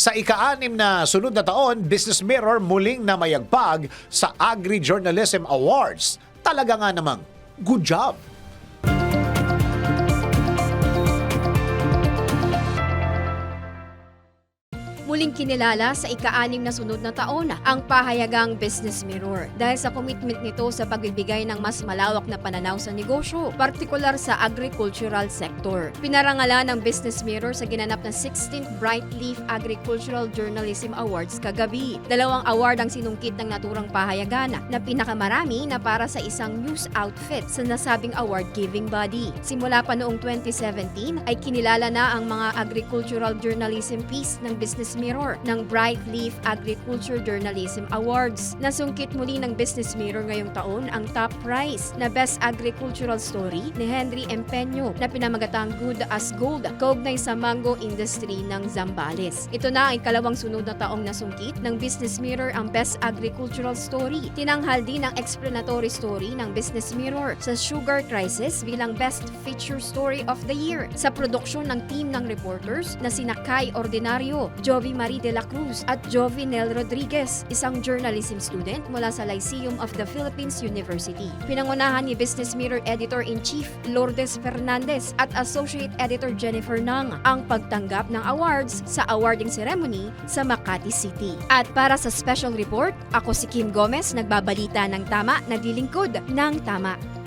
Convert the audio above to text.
Sa ika-anim na sunod na taon, Business Mirror muling namayagpag sa Agri-Journalism Awards. Talaga nga namang, good job! Muling kinilala sa ika-anim na sunod na taon ang pahayagang Business Mirror dahil sa commitment nito sa pagbibigay ng mas malawak na pananaw sa negosyo, partikular sa agricultural sector. Pinarangalan ng Business Mirror sa ginanap na 16th Bright Leaf Agricultural Journalism Awards kagabi. Dalawang award ang sinungkit ng naturang pahayagan na pinakamarami na para sa isang news outfit sa nasabing award-giving body. Simula pa noong 2017 ay kinilala na ang mga agricultural journalism piece ng Business Mirror ng Bright Leaf Agriculture Journalism Awards. Nasungkit muli ng Business Mirror ngayong taon ang top prize na Best Agricultural Story ni Henry Empeño na pinamagatang Good as Gold kaugnay sa mango industry ng Zambales. Ito na ang ikalawang sunod na taong nasungkit ng Business Mirror ang Best Agricultural Story. Tinanghal din ang explanatory story ng Business Mirror sa Sugar Crisis bilang Best Feature Story of the Year sa produksyon ng team ng reporters na sina Kai Ordinario, Jovi Marie de la Cruz at Jovinel Rodriguez, isang journalism student mula sa Lyceum of the Philippines University. Pinangunahan ni Business Mirror Editor-in-Chief Lourdes Fernandez at Associate Editor Jennifer Nang ang pagtanggap ng awards sa awarding ceremony sa Makati City. At para sa special report, ako si Kim Gomez, nagbabalita ng tama, naglilingkod ng tama.